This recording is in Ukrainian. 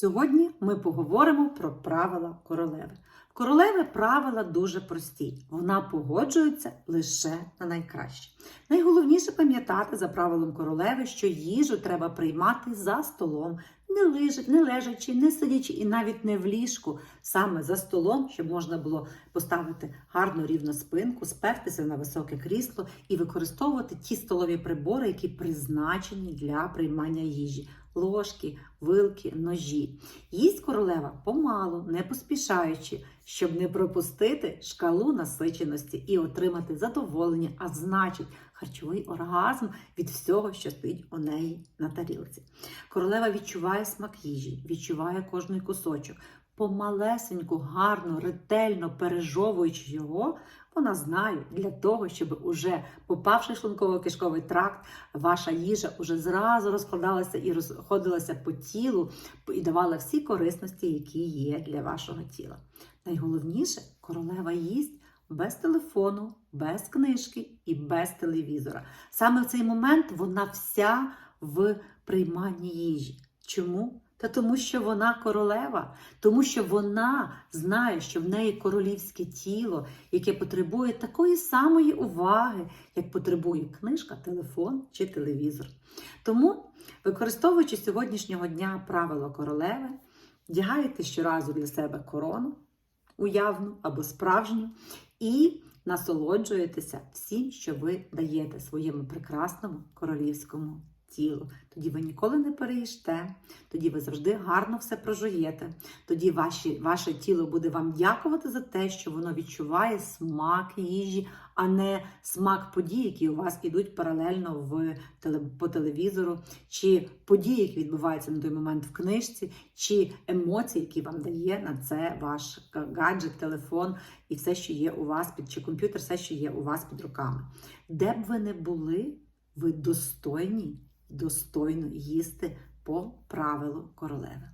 Сьогодні ми поговоримо про правила королеви. Королеви правила дуже прості. Вона погоджується лише на найкраще. Найголовніше пам'ятати за правилом королеви, що їжу треба приймати за столом, не лежачи, не лежачи, не сидячи і навіть не в ліжку, саме за столом, щоб можна було поставити гарну рівну спинку, спертися на високе крісло і використовувати ті столові прибори, які призначені для приймання їжі. Ложки, вилки, ножі. Їсть королева помалу, не поспішаючи, щоб не пропустити шкалу насиченості і отримати задоволення, а значить, харчовий оргазм від всього, що стоїть у неї на тарілці. Королева відчуває смак їжі, відчуває кожний кусочок. Помалесеньку, гарно, ретельно пережовуючи його, вона знає для того, щоб уже попавши в шлунково-кишковий тракт, ваша їжа уже зразу розкладалася і розходилася по тілу і давала всі корисності, які є для вашого тіла. Найголовніше, королева їсть без телефону, без книжки і без телевізора. Саме в цей момент вона вся в прийманні їжі. Чому? Та тому, що вона королева, тому що вона знає, що в неї королівське тіло, яке потребує такої самої уваги, як потребує книжка, телефон чи телевізор. Тому, використовуючи сьогоднішнього дня правило королеви, вдягаєте щоразу для себе корону, уявну або справжню, і насолоджуєтеся всім, що ви даєте своєму прекрасному королівському тілу. Тоді ви ніколи не переїжте, тоді ви завжди гарно все прожуєте. Тоді ваші, ваше тіло буде вам дякувати за те, що воно відчуває смак їжі, а не смак подій, які у вас ідуть паралельно в по телевізору, чи події, які відбуваються на той момент в книжці, чи емоції, які вам дає на це ваш гаджет, телефон і все, що є у вас під чи комп'ютер, все, що є у вас під руками. Де б ви не були, ви достойні достойно їсти по правилу королеви.